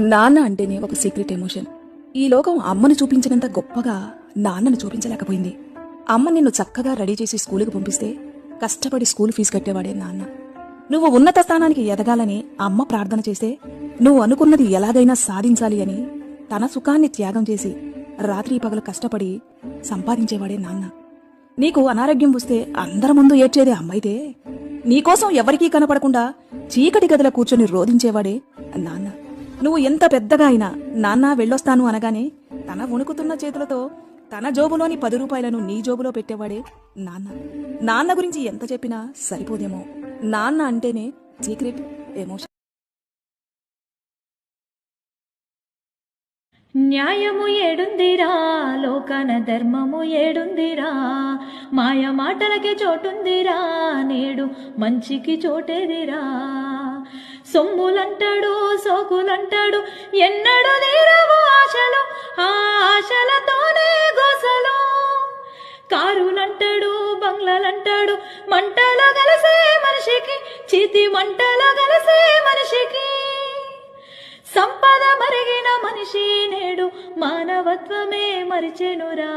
నాన్న అంటేనే ఒక సీక్రెట్ ఎమోషన్ ఈ లోకం అమ్మను చూపించినంత గొప్పగా నాన్నను చూపించలేకపోయింది. అమ్మ నిన్ను చక్కగా రెడీ చేసి స్కూలుకి పంపిస్తే కష్టపడి స్కూల్ ఫీజు కట్టేవాడే నాన్న. నువ్వు ఉన్నత స్థానానికి ఎదగాలని అమ్మ ప్రార్థన చేస్తే నువ్వు అనుకున్నది ఎలాగైనా సాధించాలి అని తన సుఖాన్ని త్యాగం చేసి రాత్రి పగలు కష్టపడి సంపాదించేవాడే నాన్న. నీకు అనారోగ్యం వస్తే అందరి ముందు ఏడ్చేదే అమ్మైతే నీకోసం ఎవరికీ కనపడకుండా చీకటి గదిలో కూర్చొని రోధించేవాడే నాన్న. నువ్వు ఎంత పెద్దగా అయినా నాన్న వెళ్ళొస్తాను అనగానే తన వణుకుతున్న చేతులతో తన జోబులోని పది రూపాయలను నీ జోబులో పెట్టేవాడే నాన్న. నాన్న గురించి ఎంత చెప్పినా సరిపోదేమో. నాన్న అంటేనే సీక్రెట్ ఎమోషన్ న్యాయము ఏడుందిరా లోకన ధర్మము ఏడుందిరా. మాయ మాటలకి చోటుందిరా నేడు మంచికి చోటేదిరా. సొమ్ములంటాడు సోకులంటాడు ఎన్నడు తీరవు ఆశలు ఆ ఆశలతోనే గోసలు. కారులంటాడు బంగ్లాలంటాడు మంటలో కలిసే మనిషికి చితి మంటలో కలిసే మనిషికి మనిషి నేడు మానవత్వమే మరిచెనురా.